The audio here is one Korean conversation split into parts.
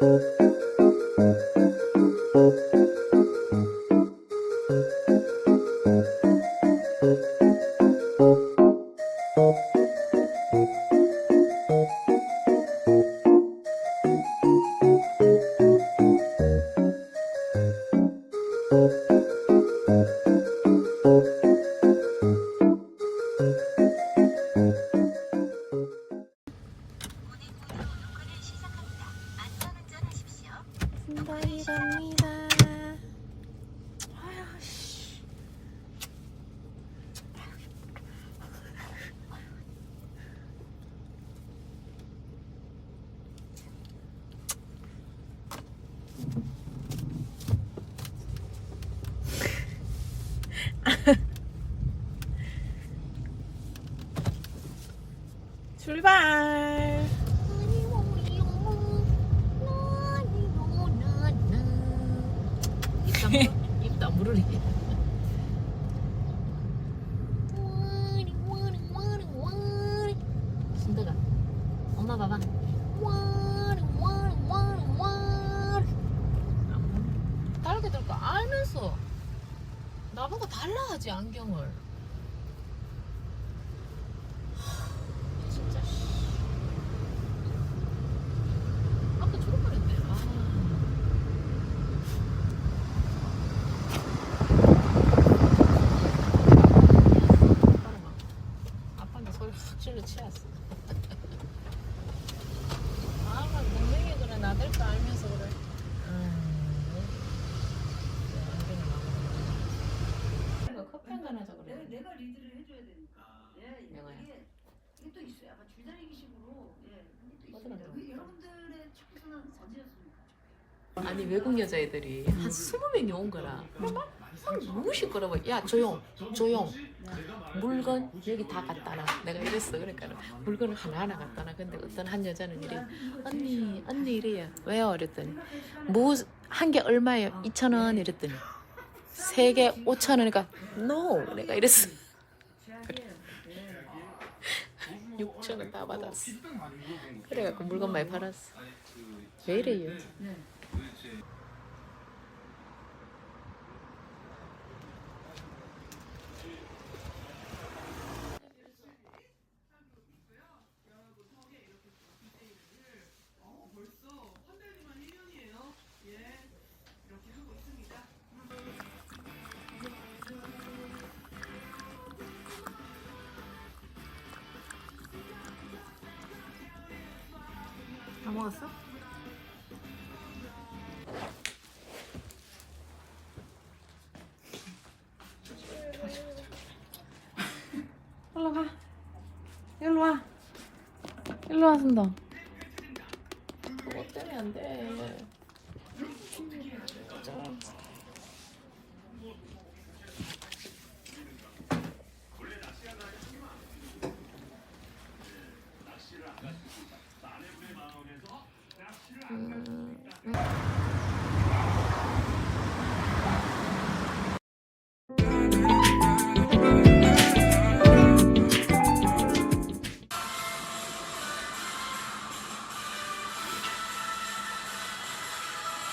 Thank you. 씨. 출발! 입도 안 부르리게. 신드가 엄마 봐봐. 딸기들 거 알면서 나보고 달라 하지 안경을. 하, 진짜. 씨. 아까 죽을 뻔했네. 아. 아빠한테 소리 확 질러 치웠어. 아, 동생이 그래 나댈 거 알면서 그래. 이거 커피 한잔 하자 내가, 리드를 해줘야 되니까. 예, 내가요? 이게, 이게 또 있어요. 약간 줄다리기식으로. 예, 이게 또 있습니다. 그 여러분들의 축구는 언제였습니까? 아니 외국 여자애들이 한 스무 명이 온 거라. 막 너무 시끄러워. 야 조용, 조용. 물건 여기 다 갖다 놔. 내가 이랬어. 그러니까 물건을 하나하나 갖다 놔. 근데 어떤 한 여자는 이래. 언니, 언니 이래요. 왜요? 이랬더니 뭐 한 개 얼마예요? 2천 원 이랬더니 세 개 5천 원이니까 no. 내가 이랬어. 6천 원 다 받았어. 그래갖고 물건 많이 팔았어. 왜 이래요? 먹었어? 일로 가. 일로 와. 일로 와, 순다. 그거 때문에 안 돼.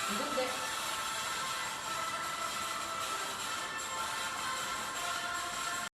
буде.